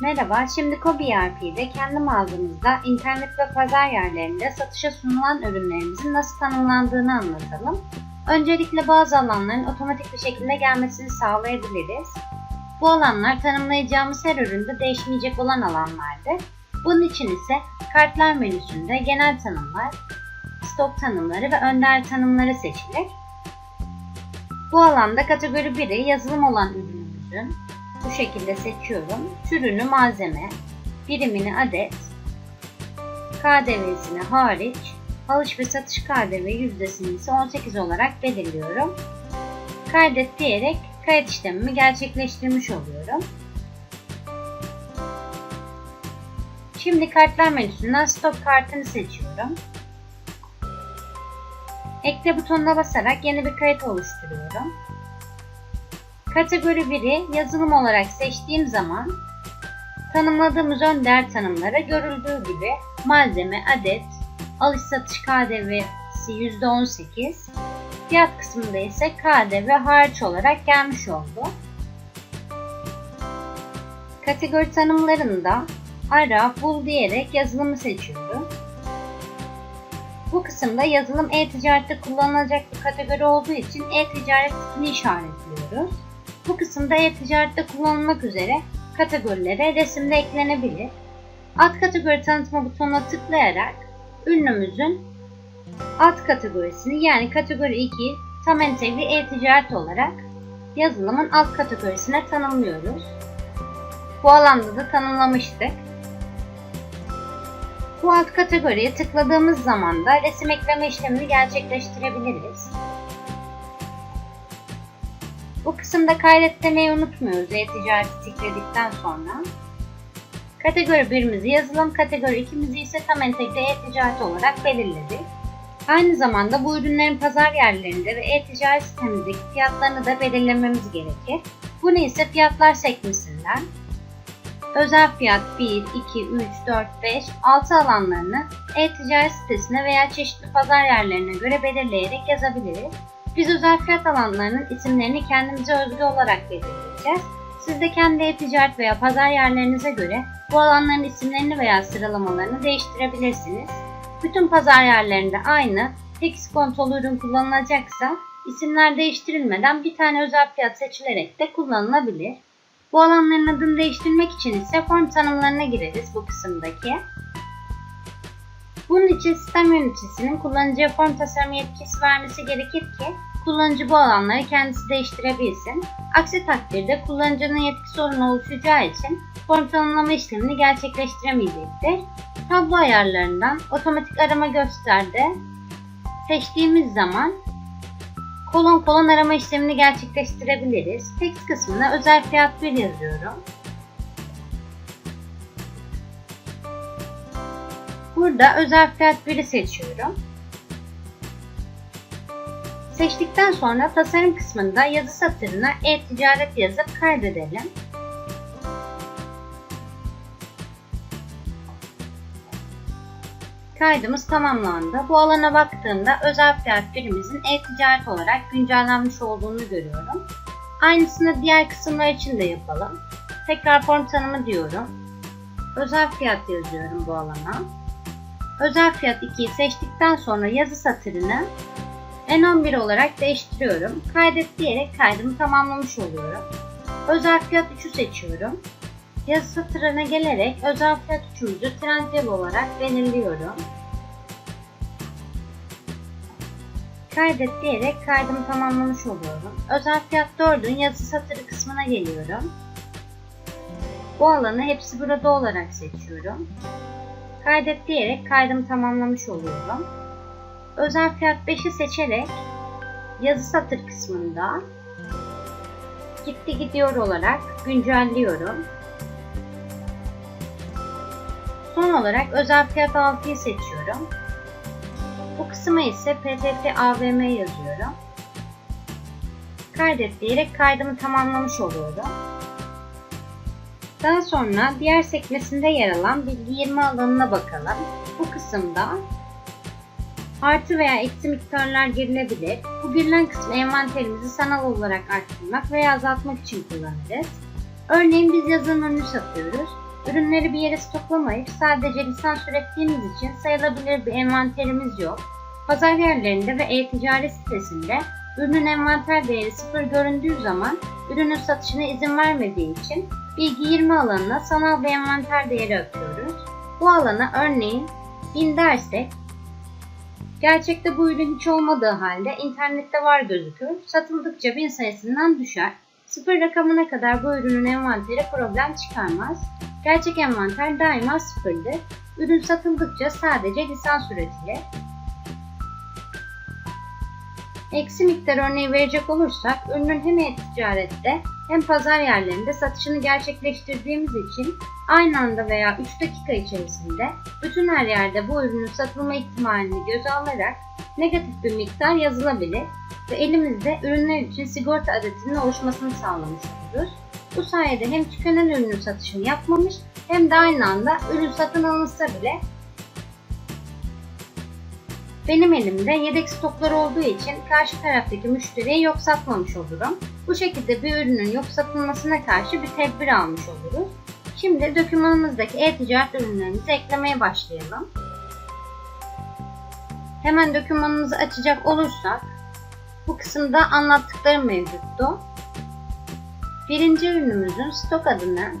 Merhaba, şimdi Kobi ERP'de kendi mağazamızda internet ve pazar yerlerinde satışa sunulan ürünlerimizin nasıl tanımlandığını anlatalım. Öncelikle bazı alanların otomatik bir şekilde gelmesini sağlayabiliriz. Bu alanlar tanımlayacağımız her üründe değişmeyecek olan alanlardır. Bunun için ise kartlar menüsünde genel tanımlar, stok tanımları ve önder tanımları seçilir. Bu alanda kategori 1'i yazılım olan ürünümüzün bu şekilde seçiyorum. Türünü malzeme, birimini adet, KDV'sini hariç, alış ve satış KDV yüzdesini ise 18 olarak belirliyorum. Kaydet diyerek kayıt işlemimi gerçekleştirmiş oluyorum. Şimdi kartlar menüsünden stok kartını seçiyorum. Ekle butonuna basarak yeni bir kayıt oluşturuyorum. Kategori 1'i yazılım olarak seçtiğim zaman tanımladığımız ön değer tanımları görüldüğü gibi malzeme, adet, alış satış KDV'si %18, fiyat kısmında ise KDV hariç olarak gelmiş oldu. Kategori tanımlarında ara, bul diyerek yazılımı seçiyorum. Bu kısımda yazılım e-ticarette kullanılacak bir kategori olduğu için e-ticaret tipini işaretliyoruz. Bu kısımda e-ticarette kullanılmak üzere kategorilere resimde eklenebilir. Alt kategori tanıtma butonuna tıklayarak ürünümüzün alt kategorisini yani kategori 2 tam entegre e-ticaret olarak yazılımın alt kategorisine tanımlıyoruz. Bu alanda da tanımlamıştık. Bu alt kategoriye tıkladığımız zaman da resim ekleme işlemini gerçekleştirebiliriz. Bu kısımda kaydet demeyi unutmuyoruz e-ticareti tıkladıktan sonra. Kategori 1'imizi yazılım, kategori 2'mizi ise tam entegre e-ticaret olarak belirledik. Aynı zamanda bu ürünlerin pazar yerlerinde ve e-ticaret sitemizdeki fiyatlarını da belirlememiz gerekir. Bunu ise fiyatlar sekmesinden özel fiyat 1, 2, 3, 4, 5, 6 alanlarını e-ticaret sitesine veya çeşitli pazar yerlerine göre belirleyerek yazabiliriz. Biz özel fiyat alanlarının isimlerini kendimize özgü olarak belirleyeceğiz. Siz de kendi e-ticaret veya pazar yerlerinize göre bu alanların isimlerini veya sıralamalarını değiştirebilirsiniz. Bütün pazar yerlerinde aynı tek iskontolu ürün kullanılacaksa isimler değiştirilmeden bir tane özel fiyat seçilerek de kullanılabilir. Bu alanların adını değiştirmek için ise form tanımlarına gireriz bu kısımdaki. Bunun için sistem yöneticisinin kullanıcıya form tasarımı yetkisi vermesi gerekir ki kullanıcı bu alanları kendisi değiştirebilsin. Aksi takdirde kullanıcının yetki sorunu oluşacağı için form tanımlama işlemini gerçekleştiremeyecektir. Tablo ayarlarından otomatik arama gösterde seçtiğimiz zaman kolon kolon arama işlemini gerçekleştirebiliriz. Text kısmına özel fiyat 1 yazıyorum. Burada özel fiyat 1'i seçiyorum. Seçtikten sonra tasarım kısmında yazı satırına e-ticaret yazıp kaydedelim. Kaydımız tamamlandı. Bu alana baktığımda özel fiyat birimizin e-ticaret olarak güncellenmiş olduğunu görüyorum. Aynısını diğer kısımlar için de yapalım. Tekrar form tanımı diyorum. Özel fiyat yazıyorum bu alana. Özel fiyat 2'yi seçtikten sonra yazı satırını N11 olarak değiştiriyorum. Kaydet diyerek kaydımı tamamlamış oluyorum. Özel fiyat 3'ü seçiyorum. Yazı satırına gelerek özel fiyat 3'ümüzü Trendyol olarak belirliyorum. Kaydet diyerek kaydımı tamamlamış oluyorum. Özel fiyat 4'ün yazı satırı kısmına geliyorum. Bu alanı hepsi burada olarak seçiyorum. Kaydet diyerek kaydımı tamamlamış oluyorum. Özel fiyat 5'i seçerek yazı satır kısmında gitti gidiyor olarak güncelliyorum. Son olarak özel fiyat 6'yı seçiyorum. Bu kısma ise PTT AVM yazıyorum. Kaydet diyerek kaydımı tamamlamış oluyorum. Daha sonra diğer sekmesinde yer alan bilgi 20 alanına bakalım. Bu kısımda artı veya eksi miktarlar girilebilir. Bu girilen kısmı envanterimizi sanal olarak arttırmak veya azaltmak için kullanırız. Örneğin biz yazılım ürünü satıyoruz. Ürünleri bir yere stoklamayıp sadece lisans ürettiğimiz için sayılabilir bir envanterimiz yok. Pazar yerlerinde ve e-ticaret sitesinde ürünün envanter değeri sıfır göründüğü zaman ürünün satışına izin vermediği için bilgi 20 alanına sanal bir envanter değeri atıyoruz. Bu alana örneğin 1000 dersek Gerçekte bu ürün hiç olmadığı halde internette var gözükür. Satıldıkça bin sayısından düşer. Sıfır rakamına kadar bu ürünün envanteri problem çıkarmaz. Gerçek envanter daima sıfırdır. Ürün satıldıkça sadece lisans üretilir. Eksi miktar örneği verecek olursak, ürünün hem e-ticarette hem pazar yerlerinde satışını gerçekleştirdiğimiz için aynı anda veya 3 dakika içerisinde bütün her yerde bu ürünün satılma ihtimalini göze alarak negatif bir miktar yazılabilir ve elimizde ürünler için sigorta adetinin oluşmasını sağlamış oluruz. Bu sayede hem tükenen ürünün satışını yapmamış hem de aynı anda ürün satın alınsa bile benim elimde yedek stoklar olduğu için karşı taraftaki müşteriye yok satmamış olurum. Bu şekilde bir ürünün yok satılmasına karşı bir tedbir almış oluruz. Şimdi dokümanımızdaki e-ticaret ürünlerimizi eklemeye başlayalım. Hemen dokümanımızı açacak olursak bu kısımda anlattıklarım mevcuttu. Birinci ürünümüzün stok adını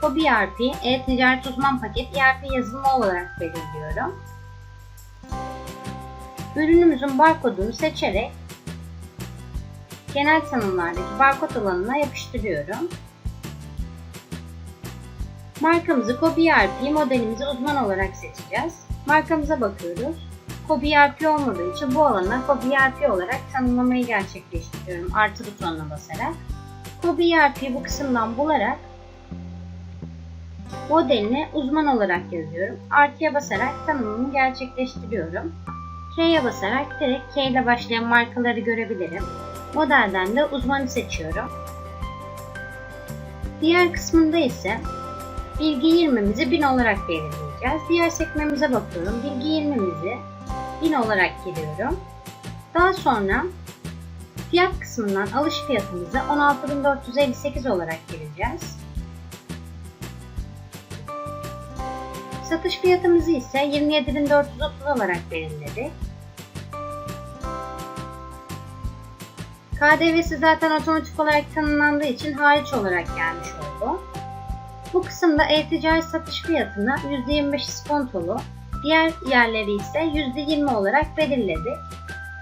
Kobi ERP e-ticaret uzman paket ERP yazılımı olarak belirliyorum. Ürünümüzün barkodunu seçerek genel tanımlardaki barkod alanına yapıştırıyorum. Markamızı Kobi ERP modelimizi uzman olarak seçeceğiz. Markamıza bakıyoruz. Kobi ERP olmadığı için bu alana Kobi ERP olarak tanımlamayı gerçekleştiriyorum artı butonuna basarak. Kobi ERP bu kısımdan bularak modelini uzman olarak yazıyorum. Artıya basarak tanımımı gerçekleştiriyorum. K'ye basarak direkt K ile başlayan markaları görebilirim. Modelden de uzmanı seçiyorum. Diğer kısmında ise bilgi 20'mizi 1000 olarak belirleyeceğiz. Diğer sekmemize bakıyorum. Bilgi 20'mizi 1000 olarak giriyorum. Daha sonra fiyat kısmından alış fiyatımızı 16.458 olarak gireceğiz. Satış fiyatımızı ise 27.430 olarak belirledik. KDV'si zaten otomatik olarak tanımlandığı için hariç olarak gelmiş oldu. Bu kısımda e-ticaret satış fiyatını %25 iskontolu, diğer yerleri ise %20 olarak belirledik.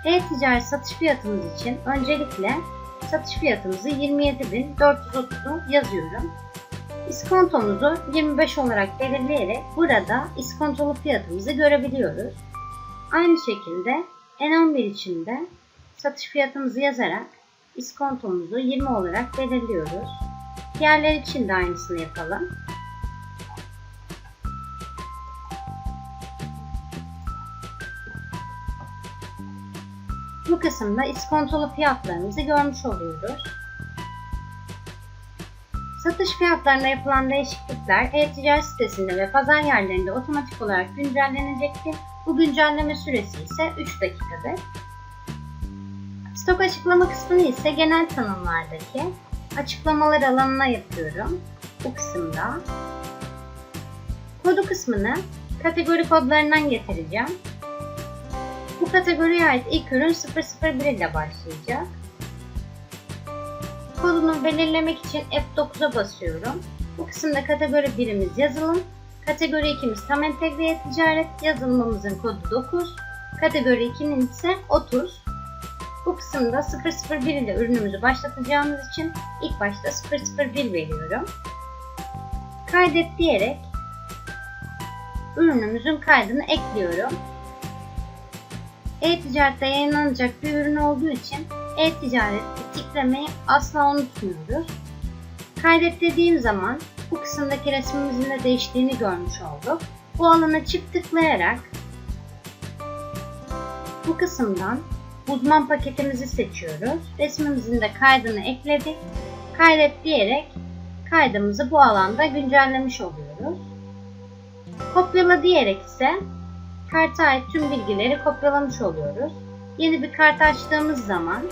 E-ticaret satış fiyatımız için öncelikle satış fiyatımızı 27.430'u yazıyorum. İskontomuzu 25 olarak belirleyerek burada iskontolu fiyatımızı görebiliyoruz. Aynı şekilde N11 için de satış fiyatımızı yazarak iskontomuzu 20 olarak belirliyoruz. Diğerler için de aynısını yapalım. Bu kısımda iskontolu fiyatlarımızı görmüş oluyoruz. Satış fiyatlarında yapılan değişiklikler e-ticaret sitesinde ve pazar yerlerinde otomatik olarak güncellenecektir. Bu güncelleme süresi ise 3 dakikadır. Stok açıklama kısmını ise genel tanımlardaki açıklamalar alanına yapıyorum. Bu kısımda. Kodu kısmını kategori kodlarından getireceğim. Bu kategoriye ait ilk ürün 001 ile başlayacak. Kodunu belirlemek için F9'a basıyorum. Bu kısımda kategori birimiz yazılım, kategori 2'miz tam entegre ticaret, yazılımımızın kodu 9, kategori 2'nin ise 30. Bu kısımda 001 ile ürünümüzü başlatacağımız için ilk başta 001 veriyorum. Kaydet diyerek ürünümüzün kaydını ekliyorum. E-ticarette yayınlanacak bir ürün olduğu için e-ticarette tiklemeyi asla unutmuyoruz. Kaydet dediğim zaman bu kısımdaki resmimizin de değiştiğini görmüş olduk. Bu alana çift tıklayarak bu kısımdan uzman paketimizi seçiyoruz. Resmimizin de kaydını ekledik. Kaydet diyerek kaydımızı bu alanda güncellemiş oluyoruz. Kopyala diyerek ise karta ait tüm bilgileri kopyalamış oluyoruz. Yeni bir kart açtığımız zaman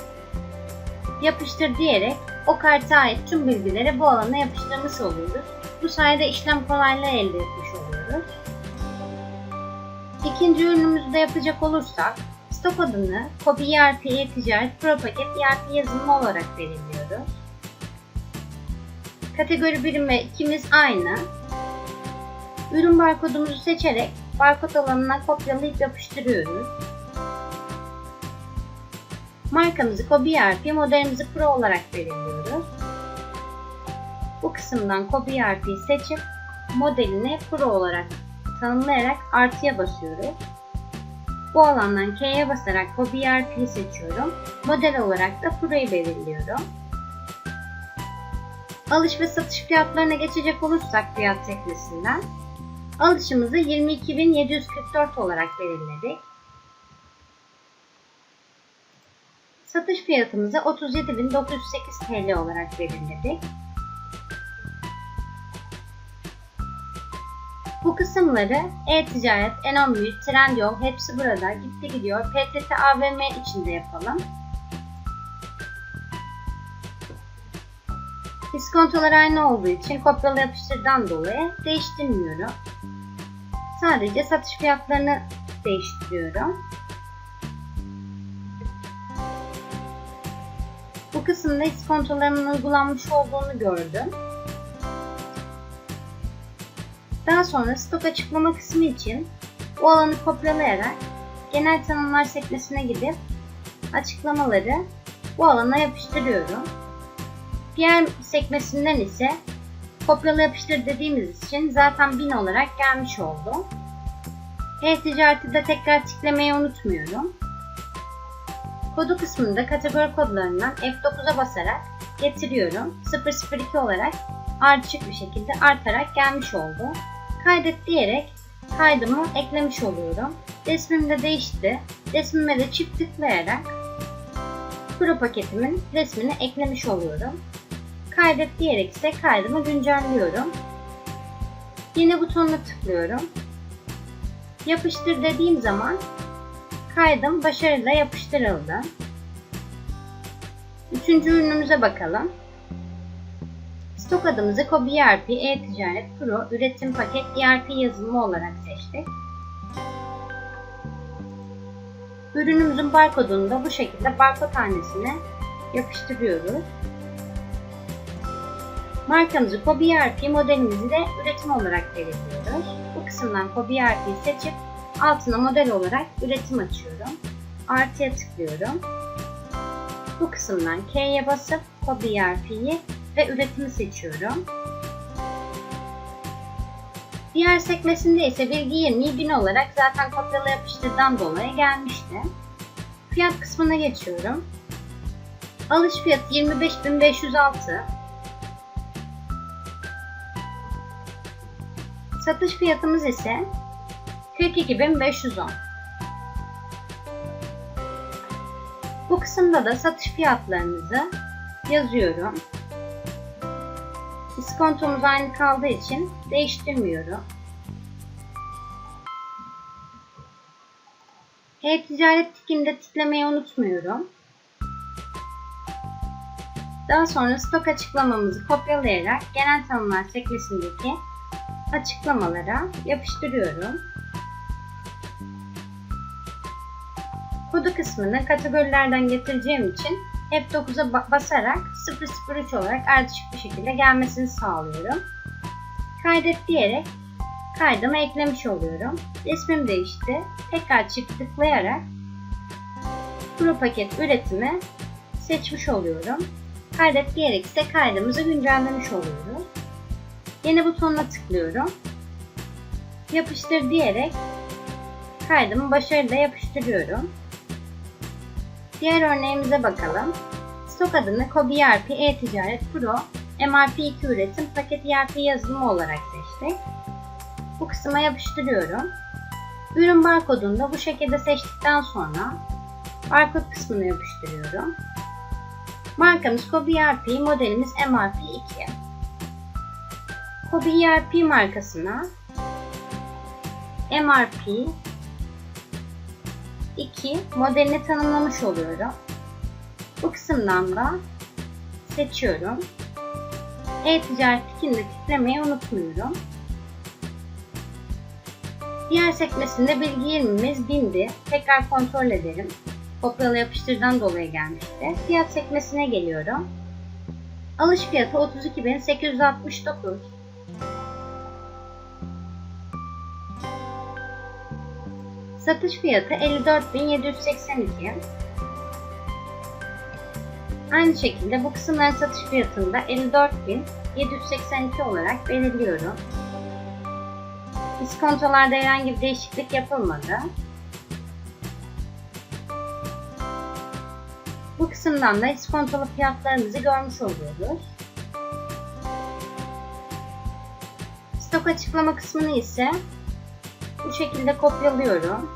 yapıştır diyerek o karta ait tüm bilgileri bu alana yapıştırmış oluyoruz. Bu sayede işlem kolaylığı elde etmiş oluyoruz. İkinci ürünümüzde yapacak olursak stok adını Kobi ERP e-ticaret Pro Paket ERP yazılımı olarak belirliyoruz. Kategori birim ve ikimiz aynı. Ürün barkodumuzu seçerek barkod alanına kopyalayıp yapıştırıyoruz. Markamızı Kobi ERP, modelimizi Pro olarak belirliyoruz. Bu kısımdan Kobi ERP'yi seçip modelini Pro olarak tanımlayarak artıya basıyoruz. Bu alandan K'ye basarak Kobi ERP'yi seçiyorum. Model olarak da Pro'yu belirliyorum. Alış ve satış fiyatlarına geçecek olursak fiyat sekmesinden alışımızı 22.744 olarak belirledik. Satış fiyatımızı 37.908 TL olarak belirledik. Bu kısımları e-ticaret, Enomü, Trendyol hepsi burada. Gitti gidiyor. PTT AVM içinde yapalım. İskontolar aynı olduğu için kopyala yapıştırdan dolayı değiştirmiyorum. Sadece satış fiyatlarını değiştiriyorum. Bu kısımda iskontolarımın uygulanmış olduğunu gördüm. Sonra stok açıklama kısmı için bu alanı kopyalayarak genel tanımlar sekmesine gidip açıklamaları bu alana yapıştırıyorum. Diğer sekmesinden ise kopyala yapıştır dediğimiz için zaten 1000 olarak gelmiş oldu. E-ticareti de tekrar tıklamayı unutmuyorum. Kodu kısmında kategori kodlarından F9'a basarak getiriyorum. 002 olarak ardışık bir şekilde artarak gelmiş oldu. Kaydet diyerek kaydımı eklemiş oluyorum. Resmim de değişti. Resmime de çift tıklayarak Pro paketimin resmini eklemiş oluyorum. Kaydet diyerek ise kaydımı güncelliyorum. Yeni butonuna tıklıyorum. Yapıştır dediğim zaman kaydım başarıyla yapıştırıldı. Üçüncü ürünümüze bakalım. Stok adımızı Kobi ERP e-ticaret Pro üretim paket ERP yazılımı olarak seçtik. Ürünümüzün barkodunu da bu şekilde barkod hanesine yapıştırıyoruz. Markamızı Kobi ERP modelimizi de üretim olarak belirliyoruz. Bu kısımdan Kobi ERP'yi seçip altına model olarak üretim açıyorum. Artıya tıklıyorum. Bu kısımdan K'ye basıp Kobi ERP'yi ve üretimi seçiyorum. Diğer sekmesinde ise bilgi 20'yi 1000 olarak zaten kopyala yapıştırdan dolayı gelmişti. Fiyat kısmına geçiyorum. Alış fiyatı 25.506. Satış fiyatımız ise 42.510. Bu kısımda da satış fiyatlarımızı yazıyorum. İskontomuz aynı kaldığı için değiştirmiyorum. E-ticaret tikinde tıklamayı unutmuyorum. Daha sonra stok açıklamamızı kopyalayarak genel tanımlar sekmesindeki açıklamalara yapıştırıyorum. Kodu kısmını kategorilerden getireceğim için F9'a basarak 003 olarak ardışık bir şekilde gelmesini sağlıyorum. Kaydet diyerek kaydımı eklemiş oluyorum. Resmim değişti. Tekrar çift tıklayarak Pro paket üretimi seçmiş oluyorum. Kaydet diyerek ise kaydımızı güncellemiş oluyoruz. Yeni butonuna tıklıyorum. Yapıştır diyerek kaydımı başarıyla yapıştırıyorum. Diğer örneğimize bakalım. Stok adını Kobi ERP e-ticaret Pro MRP2 üretim paket ERP yazılımı olarak seçtik. Bu kısma yapıştırıyorum. Ürün barkodunu da bu şekilde seçtikten sonra barkod kısmına yapıştırıyorum. Markamız Kobi ERP, modelimiz MRP2. Kobi ERP markasına MRP 2 modelini tanımlamış oluyorum. Bu kısımdan da seçiyorum. E-ticaret tikini tıklamayı unutmuyorum. Diğer sekmesinde bilgi yerimimiz bindi. Tekrar kontrol edelim. Kopyala yapıştırdan dolayı gelmişti. Fiyat sekmesine geliyorum. Alış fiyatı 32.869. Satış fiyatı 54.782. Aynı şekilde bu kısımların satış fiyatını da 54.782 olarak belirliyorum. İskontolarda herhangi bir değişiklik yapılmadı. Bu kısımdan da iskontolu fiyatlarımızı görmüş oluyoruz. Stok açıklama kısmını ise bu şekilde kopyalıyorum.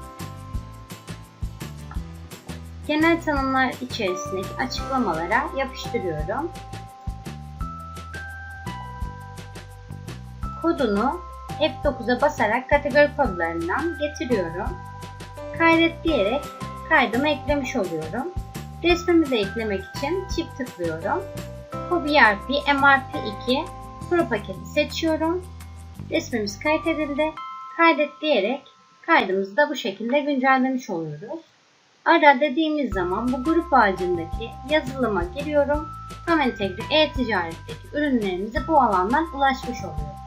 Genel tanımlar içerisindeki açıklamalara yapıştırıyorum. Kodunu F9'a basarak kategori kodlarından getiriyorum. Kaydet diyerek kaydımı eklemiş oluyorum. Resmimi de eklemek için çift tıklıyorum. HobbyRP MRP2 Pro paketi seçiyorum. Resmimiz kaydedildi. Kaydet diyerek kaydımızı da bu şekilde güncellemiş oluyoruz. Ara dediğimiz zaman bu grup ağacındaki yazılıma giriyorum. Tam entegre e-ticaretteki ürünlerimize bu alandan ulaşmış oluyoruz.